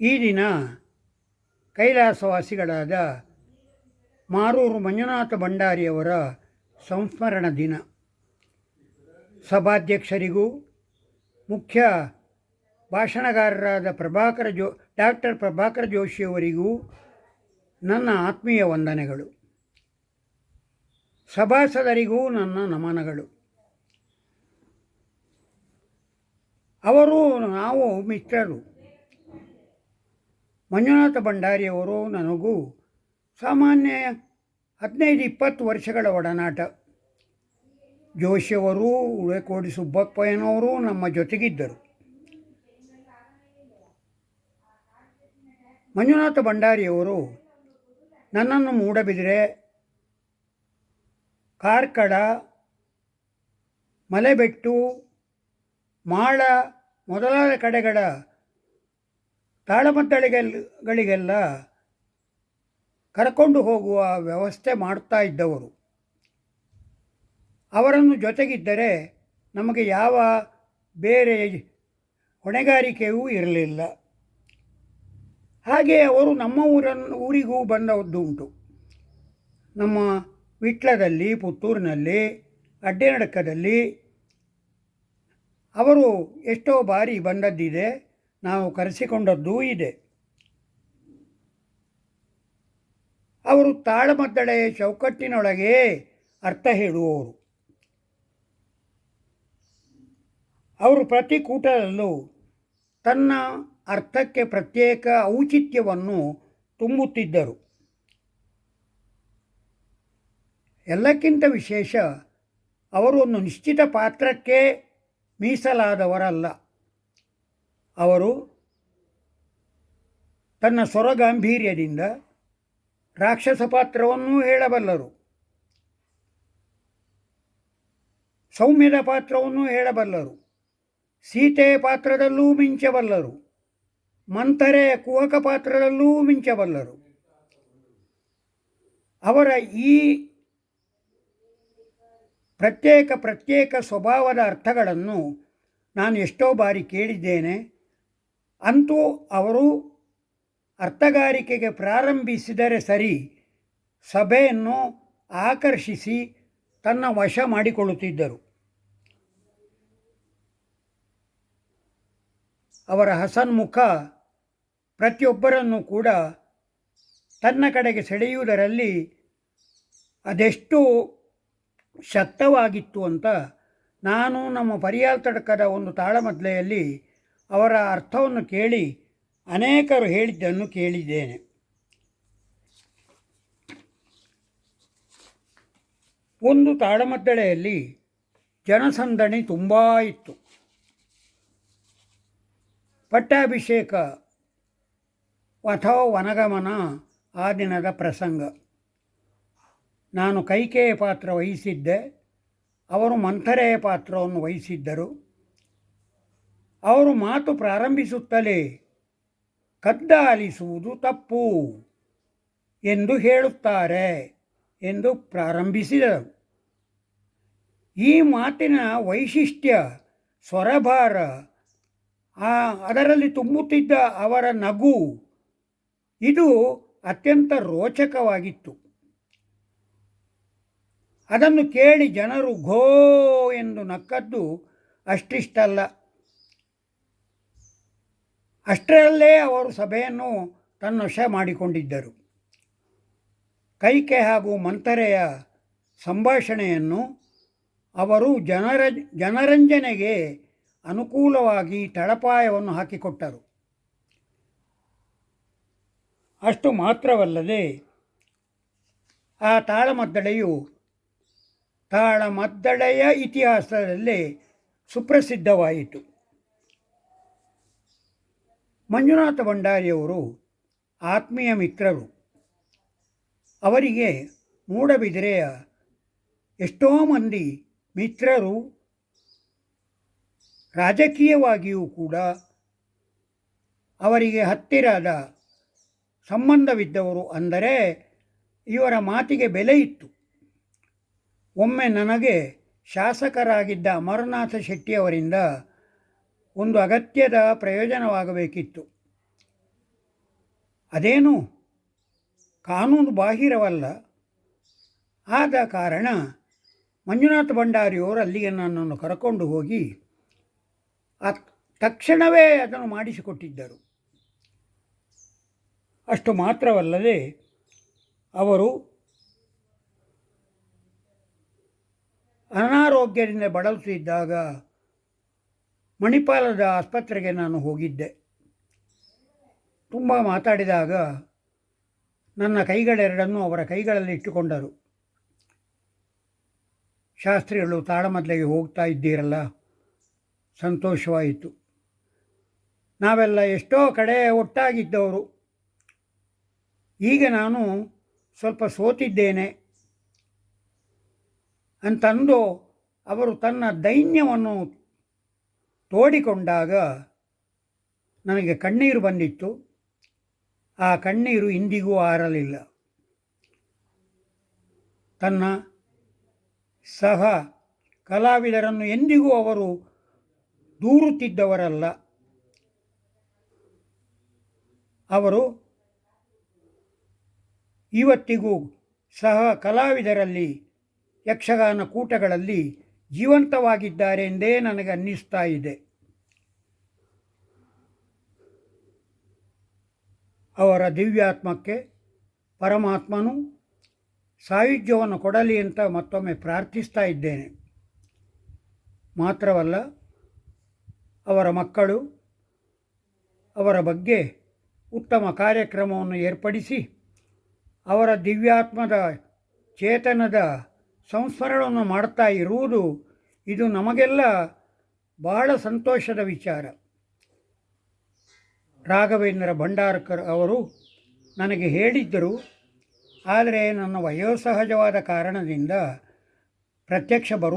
ಈ ದಿನ ಕೈಲಾಸವಾಸಿಗಳಾದ ಮಾರೂರು ಮಂಜುನಾಥ ಭಂಡಾರಿಯವರ ಸಂಸ್ಮರಣ ದಿನ. ಸಭಾಧ್ಯಕ್ಷರಿಗೂ ಮುಖ್ಯ ಭಾಷಣಗಾರರಾದ ಪ್ರಭಾಕರ ಜೋ, ಡಾಕ್ಟರ್ ಪ್ರಭಾಕರ ಜೋಶಿಯವರಿಗೂ ನನ್ನ ಆತ್ಮೀಯ ವಂದನೆಗಳು. ಸಭಾಸದರಿಗೂ ನನ್ನ ನಮನಗಳು. ಅವರು ನಾವು ಮಿತ್ರರು. ಮಂಜುನಾಥ ಭಂಡಾರಿಯವರು ನನಗೂ ಸಾಮಾನ್ಯ ಹದಿನೈದು ಇಪ್ಪತ್ತು ವರ್ಷಗಳ ಒಡನಾಟ. ಜೋಶಿಯವರು, ಉಳೆಕೋಡಿ ಸುಬ್ಬಪ್ಪಯ್ಯನವರು ನಮ್ಮ ಜೊತೆಗಿದ್ದರು. ಮಂಜುನಾಥ ಭಂಡಾರಿಯವರು ನನ್ನನ್ನು ಮೂಡಬಿದಿರೆ. ಕಾರ್ಕಳ, ಮಲೆಬೆಟ್ಟು, ಮಾಳ ಮೊದಲಾದ ಕಡೆಗಳ ತಾಳಮದ್ದಳೆಗಳಿಗೆಲ್ಲ ಕರ್ಕೊಂಡು ಹೋಗುವ ವ್ಯವಸ್ಥೆ ಮಾಡ್ತಾ ಇದ್ದವರು. ಅವರನ್ನು ಜೊತೆಗಿದ್ದರೆ ನಮಗೆ ಯಾವ ಬೇರೆ ಹೊಣೆಗಾರಿಕೆಯೂ ಇರಲಿಲ್ಲ. ಹಾಗೆ ಅವರು ನಮ್ಮ ಊರನ್ನು, ಊರಿಗೂ ಬಂದದ್ದು ಉಂಟು ನಮ್ಮ ವಿಟ್ಲದಲ್ಲಿ, ಪುತ್ತೂರಿನಲ್ಲಿ, ಅಡ್ಡೆನಡಕದಲ್ಲಿ ಅವರು ಎಷ್ಟೋ ಬಾರಿ ಬಂದದ್ದಿದೆ. ನಾವು ಕರೆಸಿಕೊಂಡದ್ದೂ ಇದೆ. ಅವರು ತಾಳಮದ್ದಳೆಯ ಚೌಕಟ್ಟಿನೊಳಗೆ ಅರ್ಥ ಹೇಳುವವರು. ಅವರು ಪ್ರತಿ ಕೂಟದಲ್ಲೂ ತನ್ನ ಅರ್ಥಕ್ಕೆ ಪ್ರತ್ಯೇಕ ಔಚಿತ್ಯವನ್ನು ತುಂಬುತ್ತಿದ್ದರು. ಎಲ್ಲಕ್ಕಿಂತ ವಿಶೇಷ, ಅವರು ಒಂದು ನಿಶ್ಚಿತ ಪಾತ್ರಕ್ಕೆ ಮೀಸಲಾದವರಲ್ಲ. ಅವರು ತನ್ನ ಸ್ವರಗಾಂಭೀರ್ಯದಿಂದ ರಾಕ್ಷಸ ಪಾತ್ರವನ್ನೂ ಹೇಳಬಲ್ಲರು. ಸೌಮ್ಯದ ಪಾತ್ರವನ್ನು ಹೇಳಬಲ್ಲರು. ಸೀತೆಯ ಪಾತ್ರದಲ್ಲೂ ಮಿಂಚಬಲ್ಲರು. ಮಂಥರೆಯ ಕುಹಕ ಪಾತ್ರದಲ್ಲೂ ಮಿಂಚಬಲ್ಲರು. ಅವರ ಈ ಪ್ರತ್ಯೇಕ ಪ್ರತ್ಯೇಕ ಸ್ವಭಾವದ ಅರ್ಥಗಳನ್ನು ನಾನು ಎಷ್ಟೋ ಬಾರಿ ಕೇಳಿದ್ದೇನೆ. ಅಂತೂ ಅವರು ಅರ್ಥಗಾರಿಕೆಗೆ ಪ್ರಾರಂಭಿಸಿದರೆ ಸರಿ ಸಭೆಯನ್ನು ಆಕರ್ಷಿಸಿ ತನ್ನ ವಶ ಮಾಡಿಕೊಳ್ಳುತ್ತಿದ್ದರು. ಅವರ ಹಸನ್ಮುಖ ಪ್ರತಿಯೊಬ್ಬರನ್ನು ಕೂಡ ತನ್ನ ಕಡೆಗೆ ಸೆಳೆಯುವುದರಲ್ಲಿ ಅದೆಷ್ಟು ಶಕ್ತವಾಗಿತ್ತು ಅಂತ ನಾನು ನಮ್ಮ ಪರಿಯಾಲ್ ತಡಕದ ಒಂದು ತಾಳಮದ್ಲೆಯಲ್ಲಿ ಅವರ ಅರ್ಥವನ್ನು ಕೇಳಿ ಅನೇಕರು ಹೇಳಿದ್ದನ್ನು ಕೇಳಿದ್ದೇನೆ. ಒಂದು ತಾಳಮದ್ದಳೆಯಲ್ಲಿ ಜನಸಂದಣಿ ತುಂಬ ಇತ್ತು. ಪಟ್ಟಾಭಿಷೇಕ ಅಥವಾ ವನಗಮನ ಆ ದಿನದ ಪ್ರಸಂಗ. ನಾನು ಕೈಕೇಯ ಪಾತ್ರ ವಹಿಸಿದ್ದೆ, ಅವರು ಮಂಥರೆಯ ಪಾತ್ರವನ್ನು ವಹಿಸಿದ್ದರು. ಅವರು ಮಾತು ಪ್ರಾರಂಭಿಸುತ್ತಲೇ, ಕದ್ದಾಲಿಸುವುದು ತಪ್ಪು ಎಂದು ಹೇಳುತ್ತಾರೆ ಎಂದು ಪ್ರಾರಂಭಿಸಿದರು. ಈ ಮಾತಿನ ವೈಶಿಷ್ಟ್ಯ ಸ್ವರಭಾರ, ಆ, ಅದರಲ್ಲಿ ತುಂಬುತ್ತಿದ್ದ ಅವರ ನಗು, ಇದು ಅತ್ಯಂತ ರೋಚಕವಾಗಿತ್ತು. ಅದನ್ನು ಕೇಳಿ ಜನರು ಘೋ ಎಂದು ನಕ್ಕದ್ದು ಅಷ್ಟಿಷ್ಟಲ್ಲ. ಅಷ್ಟರಲ್ಲೇ ಅವರು ಸಭೆಯನ್ನು ತನ್ನವಶ ಮಾಡಿಕೊಂಡಿದ್ದರು. ಕೈಕೆ ಹಾಗೂ ಮಂತರೆಯ ಸಂಭಾಷಣೆಯನ್ನು ಅವರು ಜನರ, ಜನರಂಜನೆಗೆ ಅನುಕೂಲವಾಗಿ ತಳಪಾಯವನ್ನು ಹಾಕಿಕೊಟ್ಟರು. ಅಷ್ಟು ಮಾತ್ರವಲ್ಲದೆ ಆ ತಾಳಮದ್ದಳೆಯು ತಾಳಮದ್ದಳೆಯ ಇತಿಹಾಸದಲ್ಲಿ ಸುಪ್ರಸಿದ್ಧವಾಯಿತು. ಮಂಜುನಾಥ ಭಂಡಾರಿಯವರು ಆತ್ಮೀಯ ಮಿತ್ರರು. ಅವರಿಗೆ ಮೂಡಬಿದಿರೆಯ ಎಷ್ಟೋ ಮಂದಿ ಮಿತ್ರರು ರಾಜಕೀಯವಾಗಿಯೂ ಕೂಡ ಅವರಿಗೆ ಹತ್ತಿರದ ಸಂಬಂಧವಿದ್ದವರು ಅಂದರೆ ಇವರ ಮಾತಿಗೆ ಬೆಲೆ ಇತ್ತು. ಒಮ್ಮೆ ನನಗೆ ಶಾಸಕರಾಗಿದ್ದ ಅಮರನಾಥ ಶೆಟ್ಟಿಯವರಿಂದ ಒಂದು ಅಗತ್ಯದ ಪ್ರಯೋಜನವಾಗಬೇಕಿತ್ತು. ಅದೇನು? ಕಾನೂನು ಬಾಹಿರವಲ್ಲ. ಆದ ಕಾರಣ ಮಂಜುನಾಥ ಭಂಡಾರಿಯವರು ಅಲ್ಲಿಗೆ ನನ್ನನ್ನು ಕರಕೊಂಡು ಹೋಗಿ ತಕ್ಷಣವೇ ಅದನ್ನು ಮಾಡಿಸಿಕೊಟ್ಟಿದ್ದರು. ಅಷ್ಟು ಮಾತ್ರವಲ್ಲದೆ ಅವರು ಅನಾರೋಗ್ಯದಿಂದ ಬಳಲುತ್ತಿದ್ದಾಗ ಮಣಿಪಾಲದ ಆಸ್ಪತ್ರೆಗೆ ನಾನು ಹೋಗಿದ್ದೆ. ತುಂಬ ಮಾತಾಡಿದಾಗ ನನ್ನ ಕೈಗಳೆರಡನ್ನು ಅವರ ಕೈಗಳಲ್ಲಿ ಇಟ್ಟುಕೊಂಡರು. ಶಾಸ್ತ್ರಿಗಳು ತಾಳಮದ್ಲೆಗೆ ಹೋಗ್ತಾ ಇದ್ದೀರಲ್ಲ? ಸಂತೋಷವಾಯಿತು. ನಾವೆಲ್ಲ ಎಷ್ಟೋ ಕಡೆ ಒಟ್ಟಾಗಿದ್ದವರು. ಈಗ ನಾನು ಸ್ವಲ್ಪ ಸೋತಿದ್ದೇನೆ ಅಂತಂದು ಅವರು ತನ್ನ ದೈನ್ಯವನ್ನು ತೋಡಿಕೊಂಡಾಗ ನನಗೆ ಕಣ್ಣೀರು ಬಂದಿತ್ತು. ಆ ಕಣ್ಣೀರು ಇಂದಿಗೂ ಆರಲಿಲ್ಲ. ತನ್ನ ಸಹ ಕಲಾವಿದರನ್ನು ಎಂದಿಗೂ ಅವರು ದೂರುತ್ತಿದ್ದವರಲ್ಲ. ಅವರು ಇವತ್ತಿಗೂ ಸಹ ಕಲಾವಿದರಲ್ಲಿ ಯಕ್ಷಗಾನ ಕೂಟಗಳಲ್ಲಿ ಜೀವಂತವಾಗಿದ್ದಾರೆ ಎಂದೇ ನನಗೆ ಅನ್ನಿಸ್ತಾ ಇದೆ. ಅವರ ದಿವ್ಯಾತ್ಮಕ್ಕೆ ಪರಮಾತ್ಮನು ಸಾಯುಜ್ಯವನ್ನು ಕೊಡಲಿ ಅಂತ ಮತ್ತೊಮ್ಮೆ ಪ್ರಾರ್ಥಿಸ್ತಾ ಇದ್ದೇನೆ. ಮಾತ್ರವಲ್ಲ, ಅವರ ಮಕ್ಕಳು ಅವರ ಬಗ್ಗೆ ಉತ್ತಮ ಕಾರ್ಯಕ್ರಮವನ್ನು ಏರ್ಪಡಿಸಿ ಅವರ ದಿವ್ಯಾತ್ಮದ ಚೇತನದ ಸಂಸ್ಮರಣವನ್ನು ಮಾಡ್ತಾ ಇರುವುದು, ಇದು ನಮಗೆಲ್ಲ ಬಹಳ ಸಂತೋಷದ ವಿಚಾರ. ರಾಘವೇಂದ್ರ ಭಂಡಾರ್ಕರ್ ಅವರು ನನಗೆ ಹೇಳಿದ್ದರು, ಆದರೆ ನನ್ನ ವಯೋಸಹಜವಾದ ಕಾರಣದಿಂದ ಪ್ರತ್ಯಕ್ಷ ಬರು